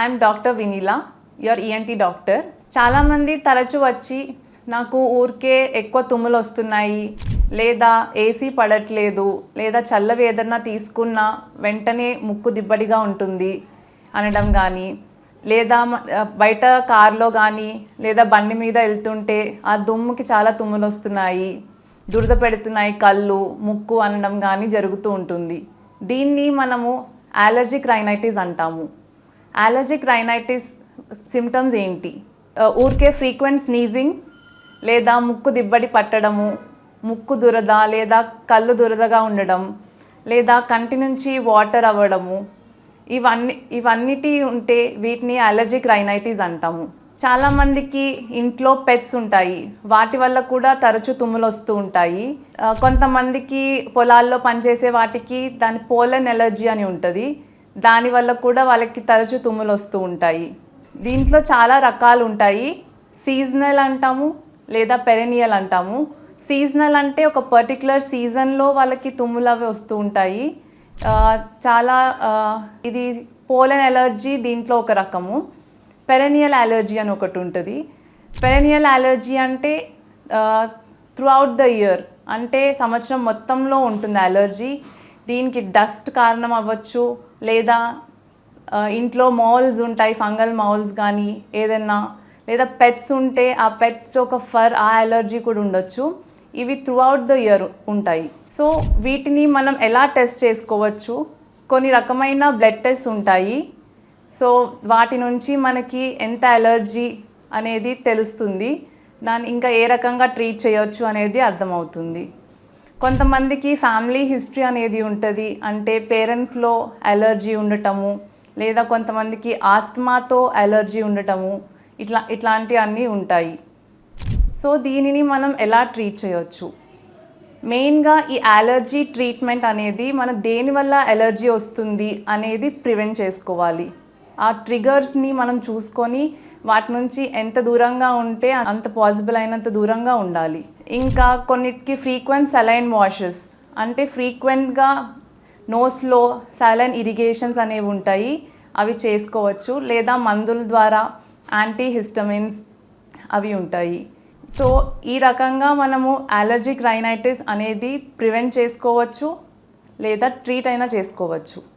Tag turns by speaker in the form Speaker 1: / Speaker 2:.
Speaker 1: I'm doctor Vineela your ENT doctor చాలామంది తరచూ వచ్చి నాకు ఊరికే ఎక్కువ తుమ్ములు వస్తున్నాయి. లేదా ఏసీ పడట్లేదు. లేదా చల్లవి ఏదన్నా తీసుకున్నా వెంటనే ముక్కు దిబ్బడిగా ఉంటుంది అనడం కానీ లేదా బయట కార్లో కానీ లేదా బండి మీద వెళ్తుంటే ఆ దుమ్ముకి చాలా తుమ్ములు వస్తున్నాయి. దురద పెడుతున్నాయి కళ్ళు ముక్కు అనడం కానీ జరుగుతూ ఉంటుంది. దీన్ని మనము అలర్జీ క్రైనైటిస్ అంటాము. అలర్జిక్ రైనైటిస్ సిమ్టమ్స్ ఏంటి? ఊరికే ఫ్రీక్వెంట్ స్నీజింగ్ లేదా ముక్కు దిబ్బడి పట్టడము ముక్కు దురద లేదా కళ్ళు దురదగా ఉండడం లేదా కంటి నుంచి వాటర్ అవ్వడము ఇవన్నీ ఇవన్నిటి ఉంటే వీటిని అలర్జిక్ రైనైటిస్ అంటాము. చాలామందికి ఇంట్లో పెట్స్ ఉంటాయి. వాటి వల్ల కూడా తరచు తుమ్ములు వస్తూ ఉంటాయి. కొంతమందికి పొలాల్లో పనిచేసే వాటికి దాని పోలన్ ఎలర్జీ అని ఉంటుంది. దానివల్ల కూడా వాళ్ళకి తరచు తుమ్ములు వస్తూ ఉంటాయి. దీంట్లో చాలా రకాలు ఉంటాయి. సీజనల్ అంటాము లేదా పెరెనియల్ అంటాము. సీజనల్ అంటే ఒక పర్టికులర్ సీజన్లో వాళ్ళకి తుమ్ములు అవి వస్తూ ఉంటాయి. చాలా ఇది పోలన్ ఎలర్జీ దీంట్లో ఒక రకము. పెరెనియల్ అలర్జీ అని ఒకటి ఉంటుంది. పెరెనియల్ అలర్జీ అంటే త్రూఅవుట్ ద ఇయర్ అంటే సంవత్సరం మొత్తంలో ఉంటుంది అలర్జీ దీనికి డస్ట్ కారణం అవ్వచ్చు లేదా ఇంట్లో మౌల్స్ ఉంటాయి ఫంగల్ మౌల్స్ కానీ ఏదైనా లేదా పెట్స్ ఉంటే ఆ పెట్స్ ఒక ఫర్ ఆ అలర్జీ కూడా ఉండొచ్చు. ఇవి త్రూ అవుట్ ద ఇయర్ ఉంటాయి. సో వీటిని మనం ఎలా టెస్ట్ చేసుకోవచ్చు? కొన్ని రకమైన బ్లడ్ టెస్ట్ ఉంటాయి. సో వాటి నుంచి మనకి ఎంత అలర్జీ అనేది తెలుస్తుంది. దాన్ని ఇంకా ఏ రకంగా ట్రీట్ చేయొచ్చు అనేది అర్థమవుతుంది. కొంతమందికి ఫ్యామిలీ హిస్టరీ అనేది ఉంటుంది. అంటే పేరెంట్స్లో అలర్జీ ఉండటము లేదా కొంతమందికి ఆస్తమాతో అలర్జీ ఉండటము ఇట్లా ఇట్లాంటివన్నీ ఉంటాయి. సో దీనిని మనం ఎలా ట్రీట్ చేయొచ్చు? మెయిన్గా ఈ అలర్జీ ట్రీట్మెంట్ అనేది మన దేని వల్ల అలర్జీ వస్తుంది అనేది ప్రివెంట్ చేసుకోవాలి. ఆ ట్రిగర్స్ని మనం చూసుకొని వాటి నుంచి ఎంత దూరంగా ఉంటే అంత పాసిబుల్ అయినంత దూరంగా ఉండాలి. ఇంకా కొన్నిటికి ఫ్రీక్వెంట్ సెలైన్ వాషెస్ అంటే ఫ్రీక్వెంట్గా నోస్లో సెలైన్ ఇరిగేషన్స్ అనేవి ఉంటాయి. అవి చేసుకోవచ్చు. లేదా మందుల ద్వారా యాంటీ హిస్టమిన్స్ అవి ఉంటాయి. సో ఈ రకంగా మనము అలర్జిక్ రైనైటిస్ అనేది ప్రివెంట్ చేసుకోవచ్చు. లేదా ట్రీట్ అయినా చేసుకోవచ్చు.